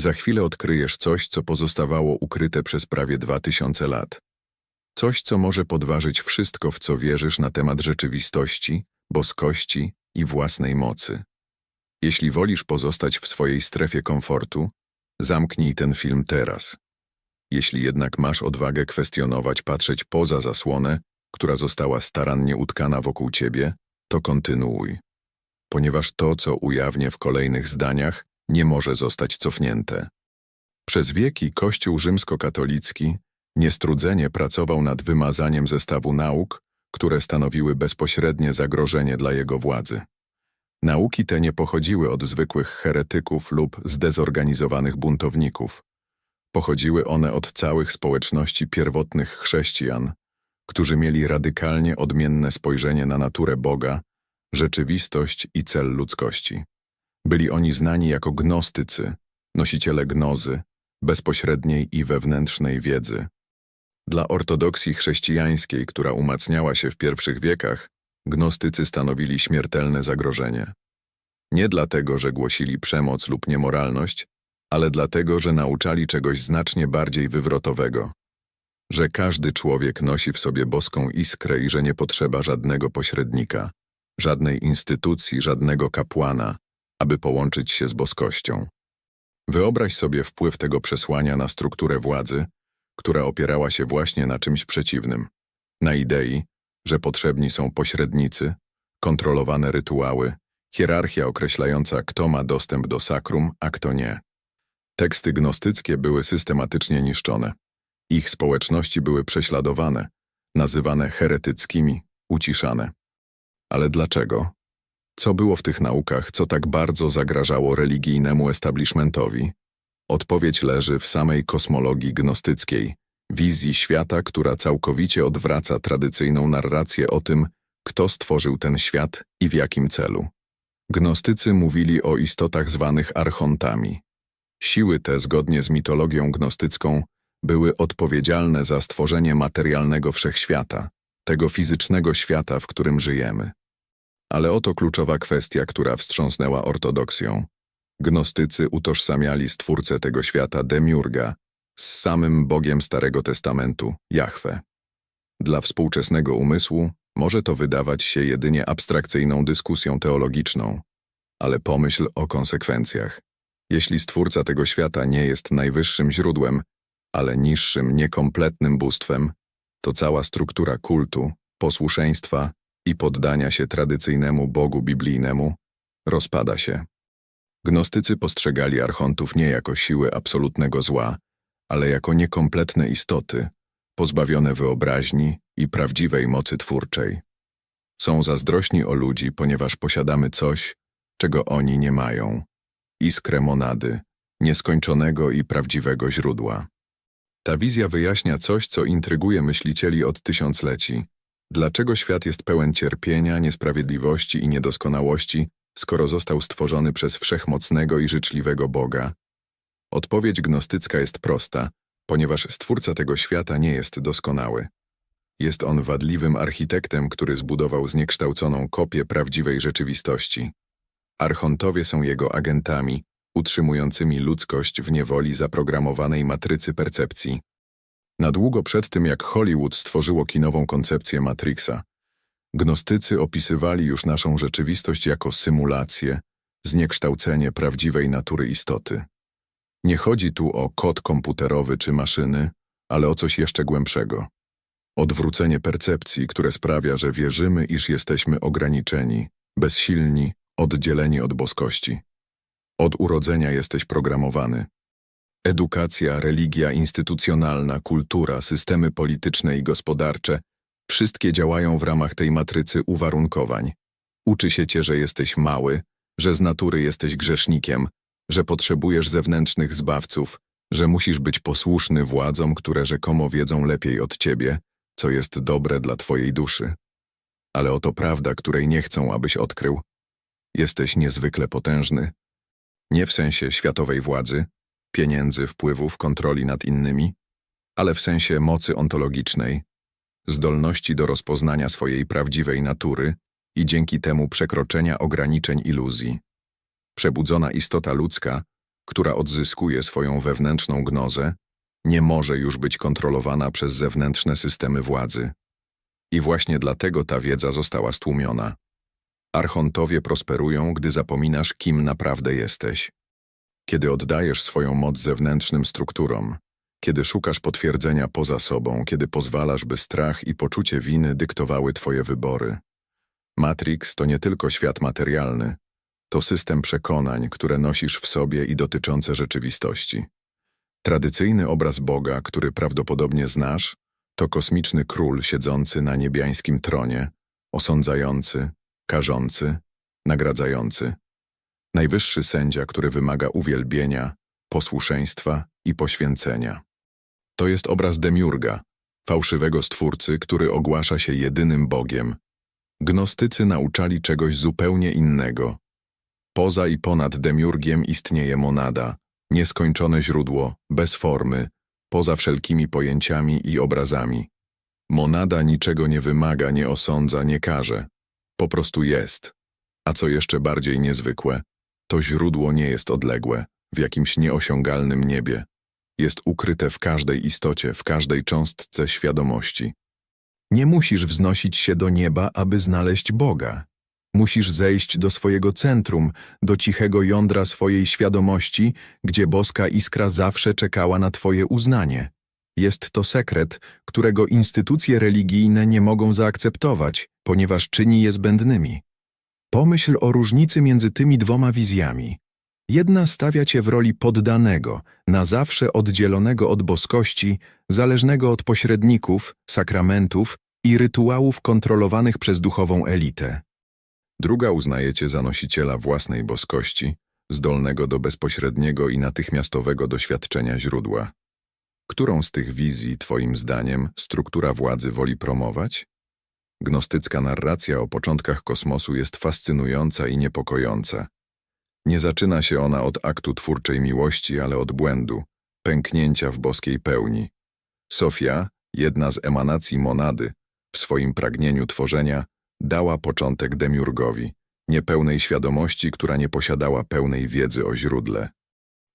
Za chwilę odkryjesz coś, co pozostawało ukryte przez prawie dwa tysiące lat. Coś, co może podważyć wszystko, w co wierzysz na temat rzeczywistości, boskości i własnej mocy. Jeśli wolisz pozostać w swojej strefie komfortu, zamknij ten film teraz. Jeśli jednak masz odwagę kwestionować, patrzeć poza zasłonę, która została starannie utkana wokół ciebie, to kontynuuj. Ponieważ to, co ujawnię w kolejnych zdaniach, nie może zostać cofnięte. Przez wieki Kościół rzymskokatolicki niestrudzenie pracował nad wymazaniem zestawu nauk, które stanowiły bezpośrednie zagrożenie dla jego władzy. Nauki te nie pochodziły od zwykłych heretyków lub zdezorganizowanych buntowników. Pochodziły one od całych społeczności pierwotnych chrześcijan, którzy mieli radykalnie odmienne spojrzenie na naturę Boga, rzeczywistość i cel ludzkości. Byli oni znani jako gnostycy, nosiciele gnozy, bezpośredniej i wewnętrznej wiedzy. Dla ortodoksji chrześcijańskiej, która umacniała się w pierwszych wiekach, gnostycy stanowili śmiertelne zagrożenie. Nie dlatego, że głosili przemoc lub niemoralność, ale dlatego, że nauczali czegoś znacznie bardziej wywrotowego. Że każdy człowiek nosi w sobie boską iskrę i że nie potrzeba żadnego pośrednika, żadnej instytucji, żadnego kapłana, aby połączyć się z boskością. Wyobraź sobie wpływ tego przesłania na strukturę władzy, która opierała się właśnie na czymś przeciwnym. Na idei, że potrzebni są pośrednicy, kontrolowane rytuały, hierarchia określająca, kto ma dostęp do sakrum, a kto nie. Teksty gnostyckie były systematycznie niszczone. Ich społeczności były prześladowane, nazywane heretyckimi, uciszane. Ale dlaczego? Co było w tych naukach, co tak bardzo zagrażało religijnemu establishmentowi? Odpowiedź leży w samej kosmologii gnostyckiej, wizji świata, która całkowicie odwraca tradycyjną narrację o tym, kto stworzył ten świat i w jakim celu. Gnostycy mówili o istotach zwanych archontami. Siły te, zgodnie z mitologią gnostycką, były odpowiedzialne za stworzenie materialnego wszechświata, tego fizycznego świata, w którym żyjemy. Ale oto kluczowa kwestia, która wstrząsnęła ortodoksją. Gnostycy utożsamiali stwórcę tego świata Demiurga z samym Bogiem Starego Testamentu, Jahwe. Dla współczesnego umysłu może to wydawać się jedynie abstrakcyjną dyskusją teologiczną, ale pomyśl o konsekwencjach. Jeśli Stwórca tego świata nie jest najwyższym źródłem, ale niższym, niekompletnym bóstwem, to cała struktura kultu, posłuszeństwa i poddania się tradycyjnemu Bogu biblijnemu rozpada się. Gnostycy postrzegali archontów nie jako siły absolutnego zła, ale jako niekompletne istoty, pozbawione wyobraźni i prawdziwej mocy twórczej. Są zazdrośni o ludzi, ponieważ posiadamy coś, czego oni nie mają. Iskrę monady, nieskończonego i prawdziwego źródła. Ta wizja wyjaśnia coś, co intryguje myślicieli od tysiącleci. Dlaczego świat jest pełen cierpienia, niesprawiedliwości i niedoskonałości, skoro został stworzony przez wszechmocnego i życzliwego Boga? Odpowiedź gnostycka jest prosta, ponieważ Stwórca tego świata nie jest doskonały. Jest on wadliwym architektem, który zbudował zniekształconą kopię prawdziwej rzeczywistości. Archontowie są jego agentami, utrzymującymi ludzkość w niewoli zaprogramowanej matrycy percepcji. Na długo przed tym, jak Hollywood stworzyło kinową koncepcję Matrixa, gnostycy opisywali już naszą rzeczywistość jako symulację, zniekształcenie prawdziwej natury istoty. Nie chodzi tu o kod komputerowy czy maszyny, ale o coś jeszcze głębszego. Odwrócenie percepcji, które sprawia, że wierzymy, iż jesteśmy ograniczeni, bezsilni, oddzieleni od boskości. Od urodzenia jesteś programowany. Edukacja, religia instytucjonalna, kultura, systemy polityczne i gospodarcze wszystkie działają w ramach tej matrycy uwarunkowań. Uczy się cię, że jesteś mały, że z natury jesteś grzesznikiem, że potrzebujesz zewnętrznych zbawców, że musisz być posłuszny władzom, które rzekomo wiedzą lepiej od ciebie, co jest dobre dla twojej duszy. Ale oto prawda, której nie chcą, abyś odkrył. Jesteś niezwykle potężny. Nie w sensie światowej władzy, pieniędzy, wpływów, kontroli nad innymi, ale w sensie mocy ontologicznej, zdolności do rozpoznania swojej prawdziwej natury i dzięki temu przekroczenia ograniczeń iluzji. Przebudzona istota ludzka która odzyskuje swoją wewnętrzną gnozę, nie może już być kontrolowana przez zewnętrzne systemy władzy. I właśnie dlatego ta wiedza została stłumiona. Archontowie prosperują, gdy zapominasz, kim naprawdę jesteś. Kiedy oddajesz swoją moc zewnętrznym strukturom, kiedy szukasz potwierdzenia poza sobą, kiedy pozwalasz, by strach i poczucie winy dyktowały twoje wybory. Matrix to nie tylko świat materialny, to system przekonań, które nosisz w sobie i dotyczące rzeczywistości. Tradycyjny obraz Boga, który prawdopodobnie znasz, to kosmiczny król siedzący na niebiańskim tronie, osądzający, karzący, nagradzający. Najwyższy sędzia, który wymaga uwielbienia, posłuszeństwa i poświęcenia. To jest obraz Demiurga, fałszywego stwórcy, który ogłasza się jedynym Bogiem. Gnostycy nauczali czegoś zupełnie innego. Poza i ponad Demiurgiem istnieje monada, nieskończone źródło, bez formy, poza wszelkimi pojęciami i obrazami. Monada niczego nie wymaga, nie osądza, nie każe. Po prostu jest. A co jeszcze bardziej niezwykłe, to źródło nie jest odległe, w jakimś nieosiągalnym niebie. Jest ukryte w każdej istocie, w każdej cząstce świadomości. Nie musisz wznosić się do nieba, aby znaleźć Boga. Musisz zejść do swojego centrum, do cichego jądra swojej świadomości, gdzie boska iskra zawsze czekała na twoje uznanie. Jest to sekret, którego instytucje religijne nie mogą zaakceptować, ponieważ czyni je zbędnymi. Pomyśl o różnicy między tymi dwoma wizjami. Jedna stawia cię w roli poddanego, na zawsze oddzielonego od boskości, zależnego od pośredników, sakramentów i rytuałów kontrolowanych przez duchową elitę. Druga uznaje cię za nosiciela własnej boskości, zdolnego do bezpośredniego i natychmiastowego doświadczenia źródła. Którą z tych wizji, twoim zdaniem, struktura władzy woli promować? Gnostycka narracja o początkach kosmosu jest fascynująca i niepokojąca. Nie zaczyna się ona od aktu twórczej miłości, ale od błędu, pęknięcia w boskiej pełni. Sofia, jedna z emanacji monady, w swoim pragnieniu tworzenia, dała początek demiurgowi, niepełnej świadomości, która nie posiadała pełnej wiedzy o źródle.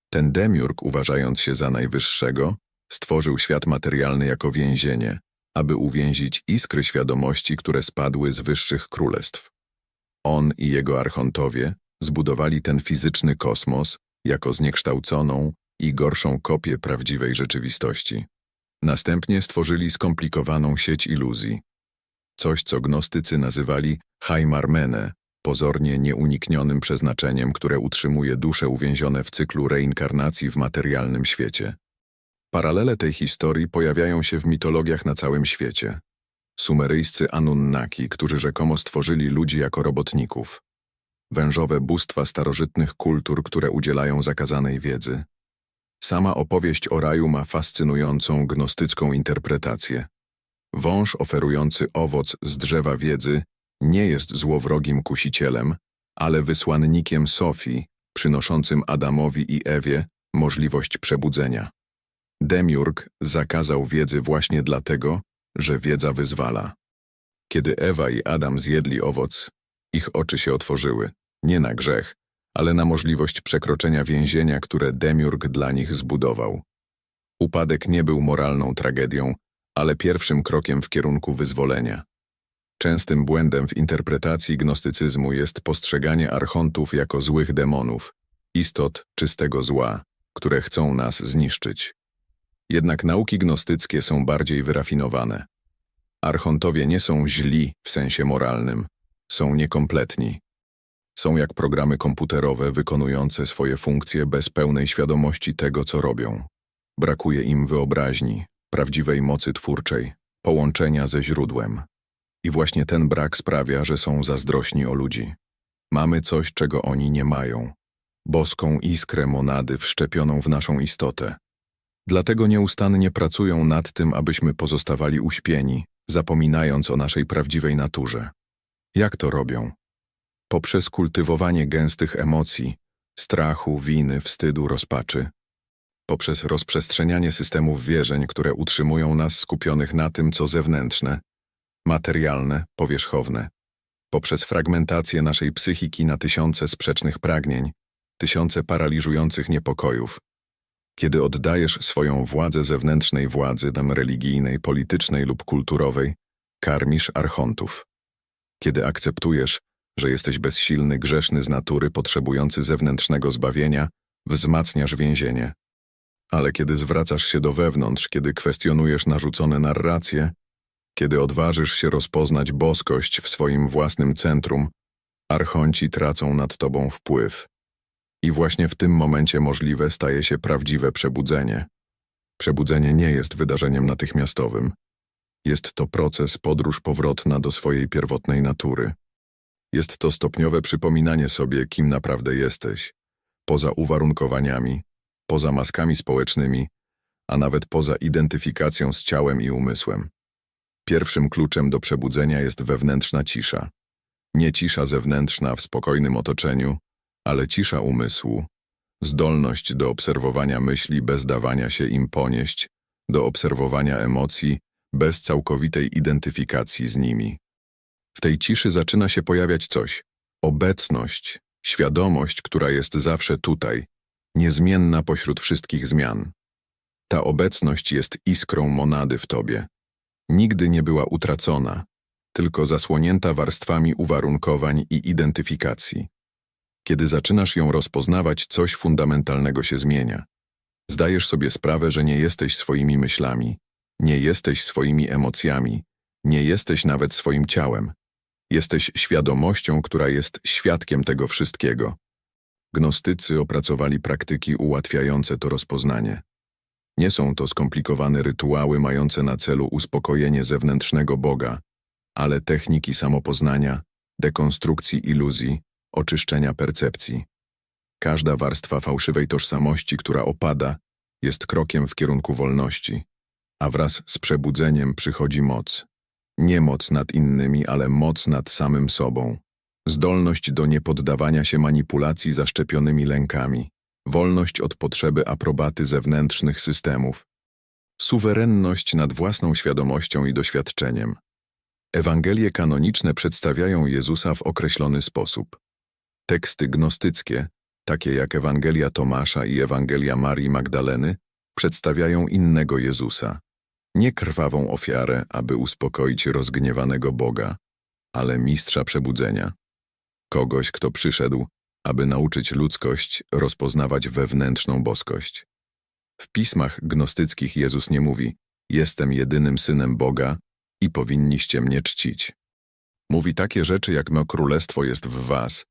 Ten demiurg, uważając się za najwyższego, stworzył świat materialny jako więzienie, aby uwięzić iskry świadomości, które spadły z wyższych królestw. On i jego archontowie zbudowali ten fizyczny kosmos jako zniekształconą i gorszą kopię prawdziwej rzeczywistości. Następnie stworzyli skomplikowaną sieć iluzji. Coś, co gnostycy nazywali Haimarmene, pozornie nieuniknionym przeznaczeniem, które utrzymuje dusze uwięzione w cyklu reinkarnacji w materialnym świecie. Paralele tej historii pojawiają się w mitologiach na całym świecie. Sumeryjscy Anunnaki, którzy rzekomo stworzyli ludzi jako robotników. Wężowe bóstwa starożytnych kultur, które udzielają zakazanej wiedzy. Sama opowieść o raju ma fascynującą gnostycką interpretację. Wąż oferujący owoc z drzewa wiedzy nie jest złowrogim kusicielem, ale wysłannikiem Sofii, przynoszącym Adamowi i Ewie możliwość przebudzenia. Demiurg zakazał wiedzy właśnie dlatego, że wiedza wyzwala. Kiedy Ewa i Adam zjedli owoc, ich oczy się otworzyły, nie na grzech, ale na możliwość przekroczenia więzienia, które Demiurg dla nich zbudował. Upadek nie był moralną tragedią, ale pierwszym krokiem w kierunku wyzwolenia. Częstym błędem w interpretacji gnostycyzmu jest postrzeganie archontów jako złych demonów, istot czystego zła, które chcą nas zniszczyć. Jednak nauki gnostyckie są bardziej wyrafinowane. Archontowie nie są źli w sensie moralnym, są niekompletni. Są jak programy komputerowe wykonujące swoje funkcje bez pełnej świadomości tego, co robią. Brakuje im wyobraźni, prawdziwej mocy twórczej, połączenia ze źródłem. I właśnie ten brak sprawia, że są zazdrośni o ludzi. Mamy coś, czego oni nie mają. Boską iskrę monady wszczepioną w naszą istotę. Dlatego nieustannie pracują nad tym, abyśmy pozostawali uśpieni, zapominając o naszej prawdziwej naturze. Jak to robią? Poprzez kultywowanie gęstych emocji, strachu, winy, wstydu, rozpaczy, poprzez rozprzestrzenianie systemów wierzeń, które utrzymują nas skupionych na tym, co zewnętrzne, materialne, powierzchowne, poprzez fragmentację naszej psychiki na tysiące sprzecznych pragnień, tysiące paraliżujących niepokojów. Kiedy oddajesz swoją władzę zewnętrznej władzy, tam religijnej, politycznej lub kulturowej, karmisz archontów. Kiedy akceptujesz, że jesteś bezsilny, grzeszny z natury, potrzebujący zewnętrznego zbawienia, wzmacniasz więzienie. Ale kiedy zwracasz się do wewnątrz, kiedy kwestionujesz narzucone narracje, kiedy odważysz się rozpoznać boskość w swoim własnym centrum, archonci tracą nad tobą wpływ. I właśnie w tym momencie możliwe staje się prawdziwe przebudzenie. Przebudzenie nie jest wydarzeniem natychmiastowym. Jest to proces, podróż powrotna do swojej pierwotnej natury. Jest to stopniowe przypominanie sobie, kim naprawdę jesteś, poza uwarunkowaniami, poza maskami społecznymi, a nawet poza identyfikacją z ciałem i umysłem. Pierwszym kluczem do przebudzenia jest wewnętrzna cisza. Nie cisza zewnętrzna w spokojnym otoczeniu, ale cisza umysłu, zdolność do obserwowania myśli bez dawania się im ponieść, do obserwowania emocji bez całkowitej identyfikacji z nimi. W tej ciszy zaczyna się pojawiać coś obecność, świadomość, która jest zawsze tutaj, niezmienna pośród wszystkich zmian. Ta obecność jest iskrą monady w tobie. Nigdy nie była utracona, tylko zasłonięta warstwami uwarunkowań i identyfikacji. Kiedy zaczynasz ją rozpoznawać, coś fundamentalnego się zmienia. Zdajesz sobie sprawę, że nie jesteś swoimi myślami, nie jesteś swoimi emocjami, nie jesteś nawet swoim ciałem. Jesteś świadomością, która jest świadkiem tego wszystkiego. Gnostycy opracowali praktyki ułatwiające to rozpoznanie. Nie są to skomplikowane rytuały mające na celu uspokojenie zewnętrznego Boga, ale techniki samopoznania, dekonstrukcji iluzji, oczyszczenia percepcji. Każda warstwa fałszywej tożsamości, która opada, jest krokiem w kierunku wolności, a wraz z przebudzeniem przychodzi moc. Nie moc nad innymi, ale moc nad samym sobą. Zdolność do niepoddawania się manipulacji zaszczepionymi lękami. Wolność od potrzeby aprobaty zewnętrznych systemów. Suwerenność nad własną świadomością i doświadczeniem. Ewangelie kanoniczne przedstawiają Jezusa w określony sposób. Teksty gnostyckie, takie jak Ewangelia Tomasza i Ewangelia Marii Magdaleny, przedstawiają innego Jezusa. Nie krwawą ofiarę, aby uspokoić rozgniewanego Boga, ale mistrza przebudzenia. Kogoś, kto przyszedł, aby nauczyć ludzkość rozpoznawać wewnętrzną boskość. W pismach gnostyckich Jezus nie mówi: Jestem jedynym synem Boga i powinniście mnie czcić. Mówi takie rzeczy jak me królestwo jest w was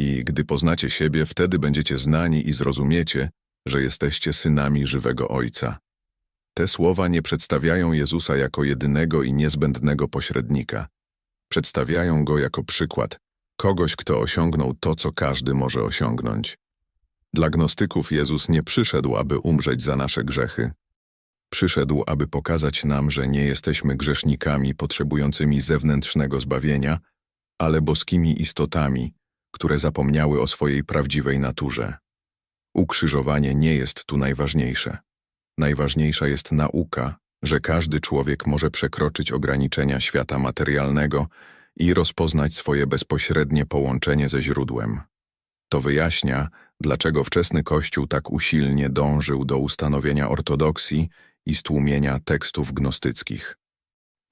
i gdy poznacie siebie, wtedy będziecie znani i zrozumiecie, że jesteście synami żywego Ojca. Te słowa nie przedstawiają Jezusa jako jedynego i niezbędnego pośrednika. Przedstawiają Go jako przykład, kogoś, kto osiągnął to, co każdy może osiągnąć. Dla gnostyków Jezus nie przyszedł, aby umrzeć za nasze grzechy. Przyszedł, aby pokazać nam, że nie jesteśmy grzesznikami potrzebującymi zewnętrznego zbawienia, ale boskimi istotami, które zapomniały o swojej prawdziwej naturze. Ukrzyżowanie nie jest tu najważniejsze. Najważniejsza jest nauka, że każdy człowiek może przekroczyć ograniczenia świata materialnego i rozpoznać swoje bezpośrednie połączenie ze źródłem. To wyjaśnia, dlaczego wczesny Kościół tak usilnie dążył do ustanowienia ortodoksji i stłumienia tekstów gnostyckich.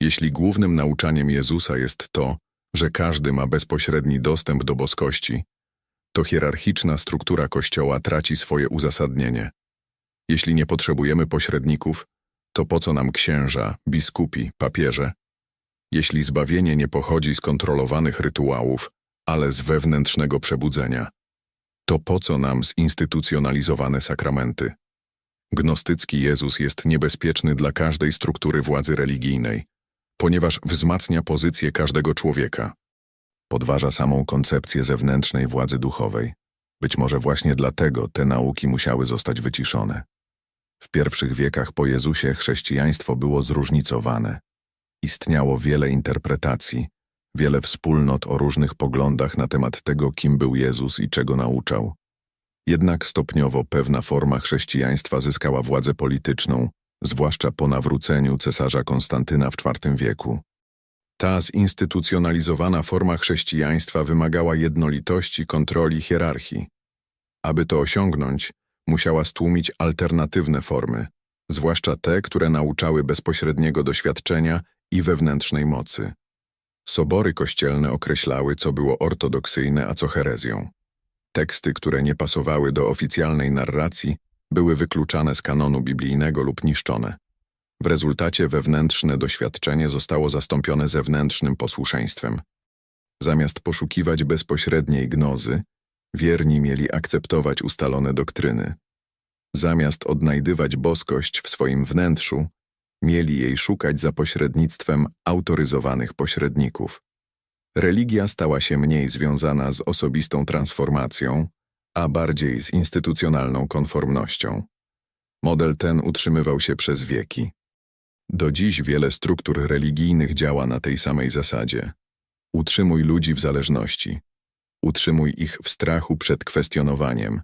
Jeśli głównym nauczaniem Jezusa jest to, że każdy ma bezpośredni dostęp do boskości, to hierarchiczna struktura Kościoła traci swoje uzasadnienie. Jeśli nie potrzebujemy pośredników, to po co nam księża, biskupi, papieże? Jeśli zbawienie nie pochodzi z kontrolowanych rytuałów, ale z wewnętrznego przebudzenia, to po co nam zinstytucjonalizowane sakramenty? Gnostycki Jezus jest niebezpieczny dla każdej struktury władzy religijnej, ponieważ wzmacnia pozycję każdego człowieka. Podważa samą koncepcję zewnętrznej władzy duchowej. Być może właśnie dlatego te nauki musiały zostać wyciszone. W pierwszych wiekach po Jezusie chrześcijaństwo było zróżnicowane. Istniało wiele interpretacji, wiele wspólnot o różnych poglądach na temat tego, kim był Jezus i czego nauczał. Jednak stopniowo pewna forma chrześcijaństwa zyskała władzę polityczną, zwłaszcza po nawróceniu cesarza Konstantyna w IV wieku. Ta zinstytucjonalizowana forma chrześcijaństwa wymagała jednolitości, kontroli, hierarchii. Aby to osiągnąć, musiała stłumić alternatywne formy, zwłaszcza te, które nauczały bezpośredniego doświadczenia i wewnętrznej mocy. Sobory kościelne określały, co było ortodoksyjne, a co herezją. Teksty, które nie pasowały do oficjalnej narracji, były wykluczane z kanonu biblijnego lub niszczone. W rezultacie wewnętrzne doświadczenie zostało zastąpione zewnętrznym posłuszeństwem. Zamiast poszukiwać bezpośredniej gnozy, wierni mieli akceptować ustalone doktryny. Zamiast odnajdywać boskość w swoim wnętrzu, mieli jej szukać za pośrednictwem autoryzowanych pośredników. Religia stała się mniej związana z osobistą transformacją, a bardziej z instytucjonalną konformnością. Model ten utrzymywał się przez wieki. Do dziś wiele struktur religijnych działa na tej samej zasadzie. Utrzymuj ludzi w zależności. Utrzymuj ich w strachu przed kwestionowaniem.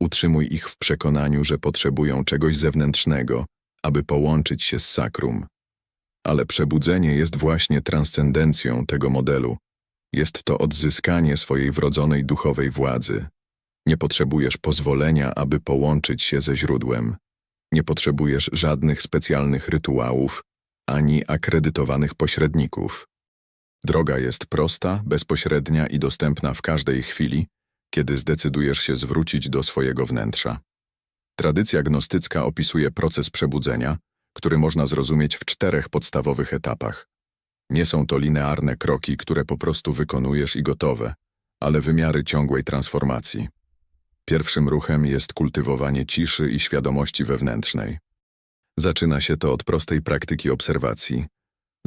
Utrzymuj ich w przekonaniu, że potrzebują czegoś zewnętrznego, aby połączyć się z sakrum. Ale przebudzenie jest właśnie transcendencją tego modelu. Jest to odzyskanie swojej wrodzonej duchowej władzy. Nie potrzebujesz pozwolenia, aby połączyć się ze źródłem. Nie potrzebujesz żadnych specjalnych rytuałów, ani akredytowanych pośredników. Droga jest prosta, bezpośrednia i dostępna w każdej chwili, kiedy zdecydujesz się zwrócić do swojego wnętrza. Tradycja gnostycka opisuje proces przebudzenia, który można zrozumieć w czterech podstawowych etapach. Nie są to linearne kroki, które po prostu wykonujesz i gotowe, ale wymiary ciągłej transformacji. Pierwszym ruchem jest kultywowanie ciszy i świadomości wewnętrznej. Zaczyna się to od prostej praktyki obserwacji,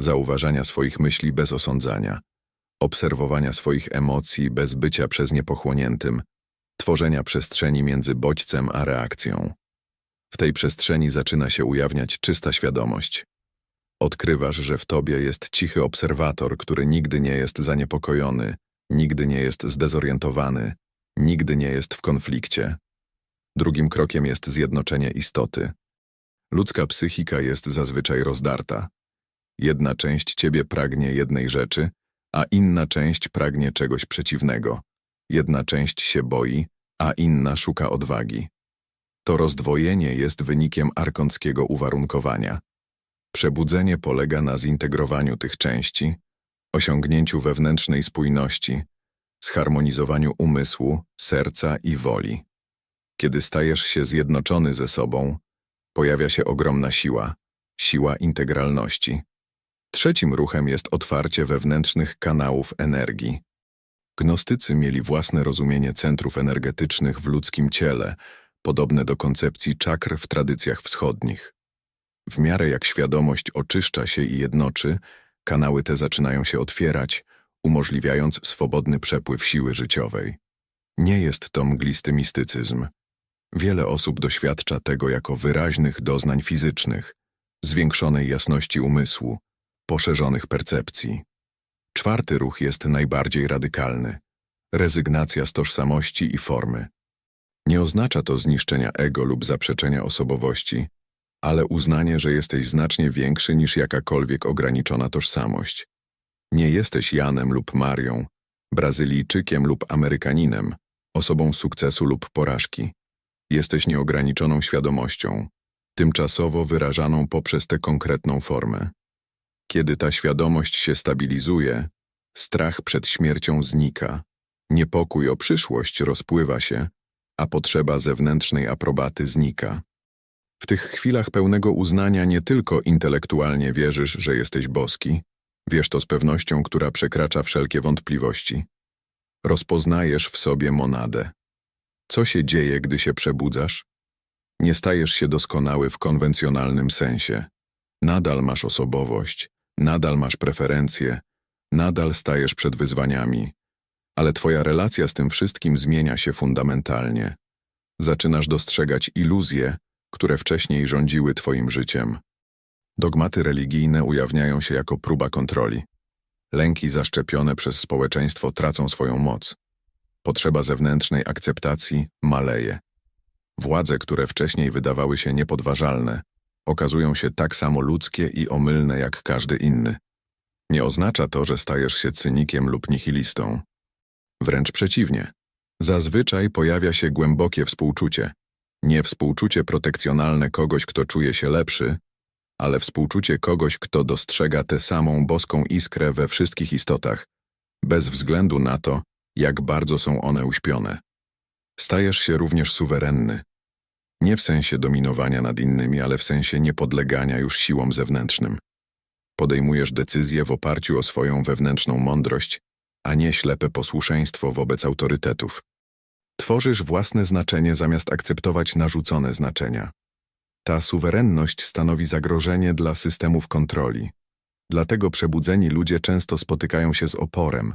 zauważania swoich myśli bez osądzania, obserwowania swoich emocji bez bycia przez nie pochłoniętym, tworzenia przestrzeni między bodźcem a reakcją. W tej przestrzeni zaczyna się ujawniać czysta świadomość. Odkrywasz, że w tobie jest cichy obserwator, który nigdy nie jest zaniepokojony, nigdy nie jest zdezorientowany, nigdy nie jest w konflikcie. Drugim krokiem jest zjednoczenie istoty. Ludzka psychika jest zazwyczaj rozdarta. Jedna część ciebie pragnie jednej rzeczy, a inna część pragnie czegoś przeciwnego. Jedna część się boi, a inna szuka odwagi. To rozdwojenie jest wynikiem arkonckiego uwarunkowania. Przebudzenie polega na zintegrowaniu tych części, osiągnięciu wewnętrznej spójności, zharmonizowaniu umysłu, serca i woli. Kiedy stajesz się zjednoczony ze sobą, pojawia się ogromna siła, siła integralności. Trzecim ruchem jest otwarcie wewnętrznych kanałów energii. Gnostycy mieli własne rozumienie centrów energetycznych w ludzkim ciele, podobne do koncepcji czakr w tradycjach wschodnich. W miarę jak świadomość oczyszcza się i jednoczy, kanały te zaczynają się otwierać, umożliwiając swobodny przepływ siły życiowej. Nie jest to mglisty mistycyzm. Wiele osób doświadcza tego jako wyraźnych doznań fizycznych, zwiększonej jasności umysłu, poszerzonych percepcji. Czwarty ruch jest najbardziej radykalny. Rezygnacja z tożsamości i formy. Nie oznacza to zniszczenia ego lub zaprzeczenia osobowości, ale uznanie, że jesteś znacznie większy niż jakakolwiek ograniczona tożsamość. Nie jesteś Janem lub Marią, Brazylijczykiem lub Amerykaninem, osobą sukcesu lub porażki. Jesteś nieograniczoną świadomością, tymczasowo wyrażaną poprzez tę konkretną formę. Kiedy ta świadomość się stabilizuje, strach przed śmiercią znika, niepokój o przyszłość rozpływa się, a potrzeba zewnętrznej aprobaty znika. W tych chwilach pełnego uznania nie tylko intelektualnie wierzysz, że jesteś boski, wiesz to z pewnością, która przekracza wszelkie wątpliwości. Rozpoznajesz w sobie monadę. Co się dzieje, gdy się przebudzasz? Nie stajesz się doskonały w konwencjonalnym sensie. Nadal masz osobowość, nadal masz preferencje, nadal stajesz przed wyzwaniami, ale twoja relacja z tym wszystkim zmienia się fundamentalnie. Zaczynasz dostrzegać iluzje, które wcześniej rządziły twoim życiem. Dogmaty religijne ujawniają się jako próba kontroli. Lęki zaszczepione przez społeczeństwo tracą swoją moc. Potrzeba zewnętrznej akceptacji maleje. Władze, które wcześniej wydawały się niepodważalne, okazują się tak samo ludzkie i omylne jak każdy inny. Nie oznacza to, że stajesz się cynikiem lub nihilistą. Wręcz przeciwnie. Zazwyczaj pojawia się głębokie współczucie. Nie współczucie protekcjonalne kogoś, kto czuje się lepszy, ale współczucie kogoś, kto dostrzega tę samą boską iskrę we wszystkich istotach, bez względu na to, jak bardzo są one uśpione. Stajesz się również suwerenny. Nie w sensie dominowania nad innymi, ale w sensie niepodlegania już siłom zewnętrznym. Podejmujesz decyzje w oparciu o swoją wewnętrzną mądrość, a nie ślepe posłuszeństwo wobec autorytetów. Tworzysz własne znaczenie zamiast akceptować narzucone znaczenia. Ta suwerenność stanowi zagrożenie dla systemów kontroli. Dlatego przebudzeni ludzie często spotykają się z oporem.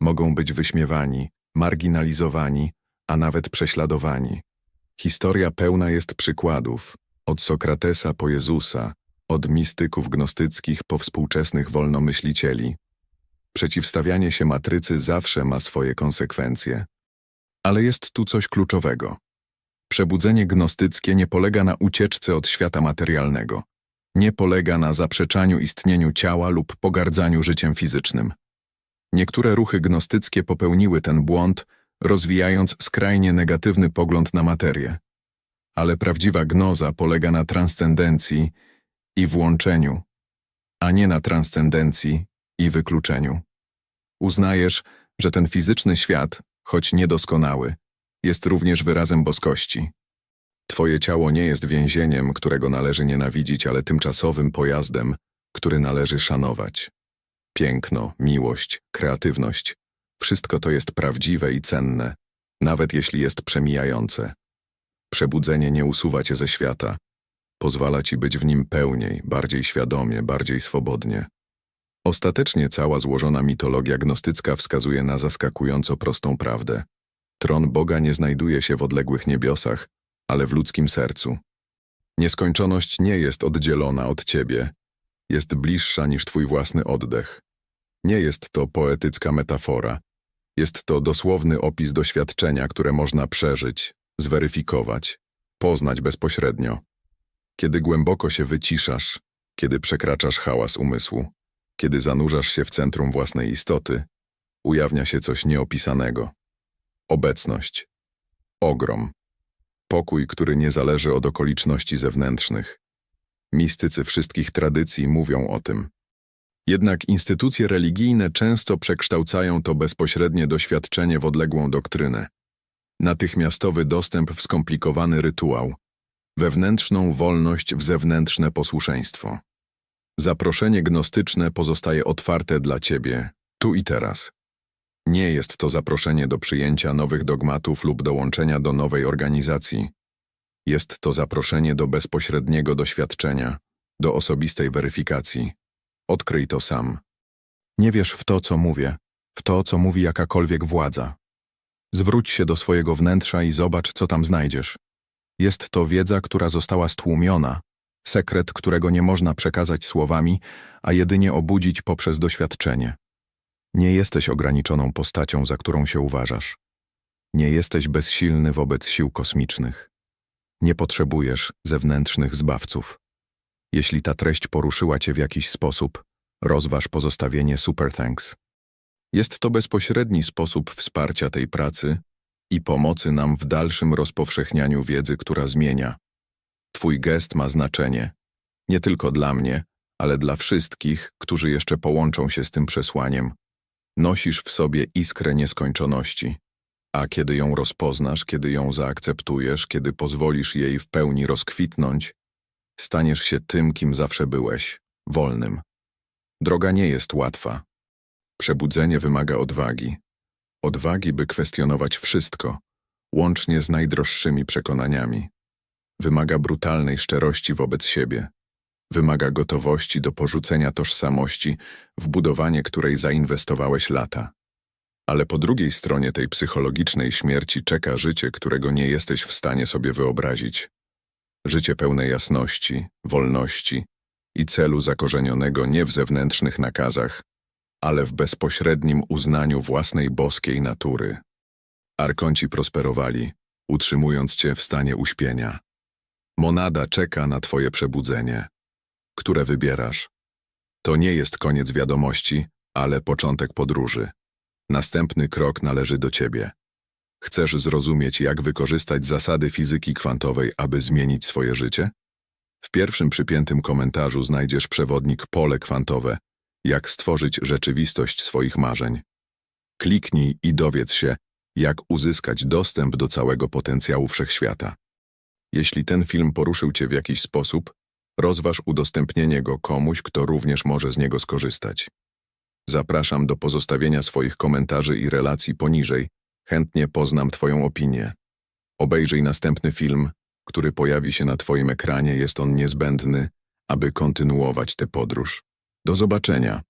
Mogą być wyśmiewani, marginalizowani, a nawet prześladowani. Historia pełna jest przykładów, od Sokratesa po Jezusa, od mistyków gnostyckich po współczesnych wolnomyślicieli. Przeciwstawianie się matrycy zawsze ma swoje konsekwencje. Ale jest tu coś kluczowego. Przebudzenie gnostyckie nie polega na ucieczce od świata materialnego. Nie polega na zaprzeczaniu istnieniu ciała lub pogardzaniu życiem fizycznym. Niektóre ruchy gnostyckie popełniły ten błąd, rozwijając skrajnie negatywny pogląd na materię. Ale prawdziwa gnoza polega na transcendencji i włączeniu, a nie na transcendencji i wykluczeniu. Uznajesz, że ten fizyczny świat, choć niedoskonały, jest również wyrazem boskości. Twoje ciało nie jest więzieniem, którego należy nienawidzić, ale tymczasowym pojazdem, który należy szanować. Piękno, miłość, kreatywność wszystko to jest prawdziwe i cenne, nawet jeśli jest przemijające. Przebudzenie nie usuwa cię ze świata, pozwala ci być w nim pełniej, bardziej świadomie, bardziej swobodnie. Ostatecznie cała złożona mitologia gnostycka wskazuje na zaskakująco prostą prawdę. Tron Boga nie znajduje się w odległych niebiosach, ale w ludzkim sercu. Nieskończoność nie jest oddzielona od ciebie, jest bliższa niż twój własny oddech. Nie jest to poetycka metafora, jest to dosłowny opis doświadczenia, które można przeżyć, zweryfikować, poznać bezpośrednio. Kiedy głęboko się wyciszasz, kiedy przekraczasz hałas umysłu, kiedy zanurzasz się w centrum własnej istoty, ujawnia się coś nieopisanego. Obecność, ogrom, pokój, który nie zależy od okoliczności zewnętrznych. Mistycy wszystkich tradycji mówią o tym. Jednak instytucje religijne często przekształcają to bezpośrednie doświadczenie w odległą doktrynę. Natychmiastowy dostęp w skomplikowany rytuał, wewnętrzną wolność w zewnętrzne posłuszeństwo. Zaproszenie gnostyczne pozostaje otwarte dla ciebie, tu i teraz. Nie jest to zaproszenie do przyjęcia nowych dogmatów lub dołączenia do nowej organizacji. Jest to zaproszenie do bezpośredniego doświadczenia, do osobistej weryfikacji. Odkryj to sam. Nie wierz w to, co mówię, w to, co mówi jakakolwiek władza. Zwróć się do swojego wnętrza i zobacz, co tam znajdziesz. Jest to wiedza, która została stłumiona, sekret, którego nie można przekazać słowami, a jedynie obudzić poprzez doświadczenie. Nie jesteś ograniczoną postacią, za którą się uważasz. Nie jesteś bezsilny wobec sił kosmicznych. Nie potrzebujesz zewnętrznych zbawców. Jeśli ta treść poruszyła cię w jakiś sposób, rozważ pozostawienie super thanks. Jest to bezpośredni sposób wsparcia tej pracy i pomocy nam w dalszym rozpowszechnianiu wiedzy, która zmienia. Twój gest ma znaczenie, nie tylko dla mnie, ale dla wszystkich, którzy jeszcze połączą się z tym przesłaniem. Nosisz w sobie iskrę nieskończoności, a kiedy ją rozpoznasz, kiedy ją zaakceptujesz, kiedy pozwolisz jej w pełni rozkwitnąć, staniesz się tym, kim zawsze byłeś, wolnym. Droga nie jest łatwa. Przebudzenie wymaga odwagi. Odwagi, by kwestionować wszystko, łącznie z najdroższymi przekonaniami. Wymaga brutalnej szczerości wobec siebie. Wymaga gotowości do porzucenia tożsamości, w budowanie której zainwestowałeś lata. Ale po drugiej stronie tej psychologicznej śmierci czeka życie, którego nie jesteś w stanie sobie wyobrazić. Życie pełne jasności, wolności i celu zakorzenionego nie w zewnętrznych nakazach, ale w bezpośrednim uznaniu własnej boskiej natury. Arkonci prosperowali, utrzymując cię w stanie uśpienia. Monada czeka na twoje przebudzenie. Które wybierasz? To nie jest koniec wiadomości, ale początek podróży. Następny krok należy do ciebie. Chcesz zrozumieć, jak wykorzystać zasady fizyki kwantowej, aby zmienić swoje życie? W pierwszym przypiętym komentarzu znajdziesz przewodnik Pole kwantowe, jak stworzyć rzeczywistość swoich marzeń. Kliknij i dowiedz się, jak uzyskać dostęp do całego potencjału wszechświata. Jeśli ten film poruszył Cię w jakiś sposób, rozważ udostępnienie go komuś, kto również może z niego skorzystać. Zapraszam do pozostawienia swoich komentarzy i relacji poniżej. Chętnie poznam Twoją opinię. Obejrzyj następny film, który pojawi się na Twoim ekranie. Jest on niezbędny, aby kontynuować tę podróż. Do zobaczenia.